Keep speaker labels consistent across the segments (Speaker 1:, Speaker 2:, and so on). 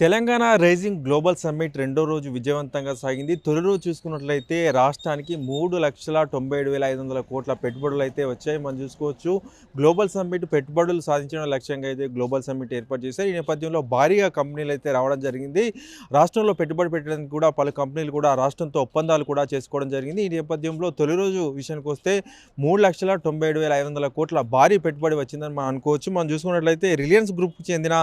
Speaker 1: Telangana rising global summit రెండో రోజు విజయవంతంగా సాగింది. తొలి రోజు చూసుకున్నట్లయితే రాష్ట్రానికి మూడు లక్షల తొంభై ఏడు వేల ఐదు వందల కోట్ల పెట్టుబడులు అయితే వచ్చాయి. మనం చూసుకోవచ్చు గ్లోబల్ సమ్మిట్ పెట్టుబడులు సాధించడం లక్ష్యంగా అయితే గ్లోబల్ సమ్మిట్ ఏర్పాటు చేశారు. ఈ నేపథ్యంలో భారీగా కంపెనీలు అయితే రావడం జరిగింది. రాష్ట్రంలో పెట్టుబడి పెట్టడానికి కూడా పలు కంపెనీలు కూడా రాష్ట్రంతో ఒప్పందాలు కూడా చేసుకోవడం జరిగింది. ఈ నేపథ్యంలో తొలి రోజు విషయానికి వస్తే మూడు లక్షల తొంభై ఏడు వేల ఐదు వందల కోట్ల భారీ పెట్టుబడి వచ్చిందని మనం అనుకోవచ్చు. మనం చూసుకున్నట్లయితే రిలయన్స్ గ్రూప్కి చెందిన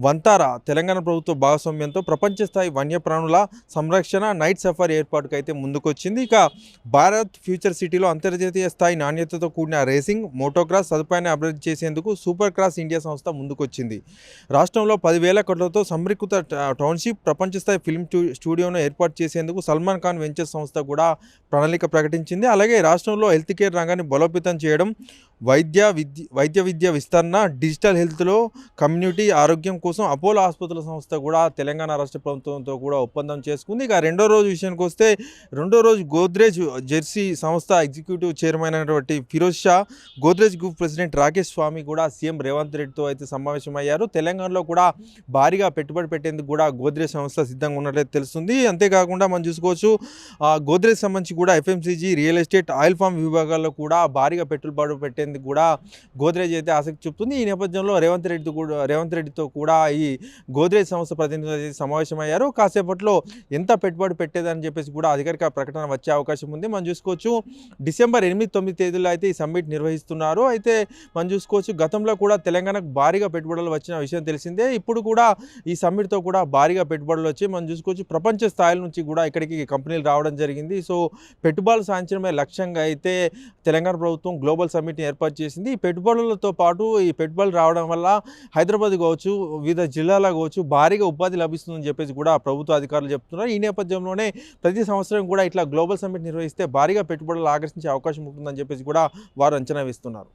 Speaker 1: వంతార తెలంగాణ ప్రభుత్వ భాగస్వామ్యంతో ప్రపంచ స్థాయి వన్యప్రాణుల సంరక్షణ నైట్ సఫారీ ఏర్పాటుకైతే ముందుకొచ్చింది. ఇక భారత్ ఫ్యూచర్ సిటీలో అంతర్జాతీయ స్థాయి నాణ్యతతో కూడిన రేసింగ్ మోటోక్రాస్ సదుపాయాన్ని అభివృద్ధి చేసేందుకు సూపర్ క్రాస్ ఇండియా సంస్థ ముందుకొచ్చింది. రాష్ట్రంలో పదివేల కోట్లతో సమీకృత ట- టౌన్షిప్ ప్రపంచ స్థాయి ఫిల్మ్ స్టూడియోను ఏర్పాటు చేసేందుకు సల్మాన్ ఖాన్ వెంచర్ సంస్థ కూడా ప్రణాళిక ప్రకటించింది. అలాగే రాష్ట్రంలో హెల్త్ కేర్ రంగాన్ని బలోపేతం చేయడం వైద్య విద్య వైద్య విద్య విస్తరణ డిజిటల్ హెల్త్లో కమ్యూనిటీ ఆరోగ్యం కోసం అపోలో ఆసుపత్రుల సంస్థ కూడా తెలంగాణ రాష్ట్ర ప్రభుత్వంతో కూడా ఒప్పందం చేసుకుంది. ఇక రెండో రోజు విషయానికి వస్తే రెండో రోజు గోద్రేజ్ జెర్సీ సంస్థ ఎగ్జిక్యూటివ్ చైర్మన్ అయినటువంటి ఫిరోజ్ షా గోద్రేజ్ గ్రూప్ ప్రెసిడెంట్ రాకేష్ స్వామి కూడా సీఎం రేవంత్ రెడ్డితో అయితే సమావేశమయ్యారు. తెలంగాణలో కూడా భారీగా పెట్టుబడి పెట్టేందుకు కూడా గోద్రేజ్ సంస్థ సిద్ధంగా ఉన్నట్లయితే తెలుస్తుంది. అంతేకాకుండా మనం చూసుకోవచ్చు గోద్రేజ్ సంబంధించి కూడా FMCG real estate oil palm విభాగాల్లో కూడా భారీగా పెట్టుబడి పెట్టేందుకు కూడా గోద్రేజ్ అయితే ఆసక్తి చూపుతుంది. ఈ నేపథ్యంలో రేవంత్ రెడ్డి కూడా రేవంత్ రెడ్డితో కూడా ఈ గోద్రేజ్ సంస్థ ప్రతినిధులు సమావేశమయ్యారు. కాసేపట్లో ఎంత పెట్టుబడి పెట్టేదని చెప్పేసి కూడా అధికారిక ప్రకటన వచ్చే అవకాశం ఉంది. మనం చూసుకోవచ్చు డిసెంబర్ ఎనిమిది తొమ్మిది తేదీలో అయితే ఈ సమ్మిట్ నిర్వహిస్తున్నారు. అయితే మనం చూసుకోవచ్చు గతంలో కూడా తెలంగాణకు భారీగా పెట్టుబడులు వచ్చిన విషయం తెలిసిందే. ఇప్పుడు కూడా ఈ సమ్మిట్తో కూడా భారీగా పెట్టుబడులు వచ్చి మనం చూసుకోవచ్చు ప్రపంచ స్థాయిల నుంచి కూడా ఇక్కడికి కంపెనీలు రావడం జరిగింది. సో పెట్టుబడులు సాధించడమే లక్ష్యంగా అయితే తెలంగాణ ప్రభుత్వం గ్లోబల్ సమ్మిట్ని ఏర్పాటు చేసింది. ఈ పెట్టుబడులతో పాటు ఈ పెట్టుబడులు రావడం వల్ల హైదరాబాద్ కావచ్చు వివిధ జిల్లాలో కావచ్చు భారీగా ఉపాధి లభిస్తుందని చెప్పేసి కూడా ప్రభుత్వ అధికారులు చెప్తున్నారు. ఈ నేపథ్యంలోనే ప్రతి సంవత్సరం కూడా ఇట్లా గ్లోబల్ సమ్మిట్ నిర్వహిస్తే భారీగా పెట్టుబడులు ఆకర్షించే అవకాశం ఉంటుందని చెప్పేసి కూడా వారు అంచనా వేస్తున్నారు.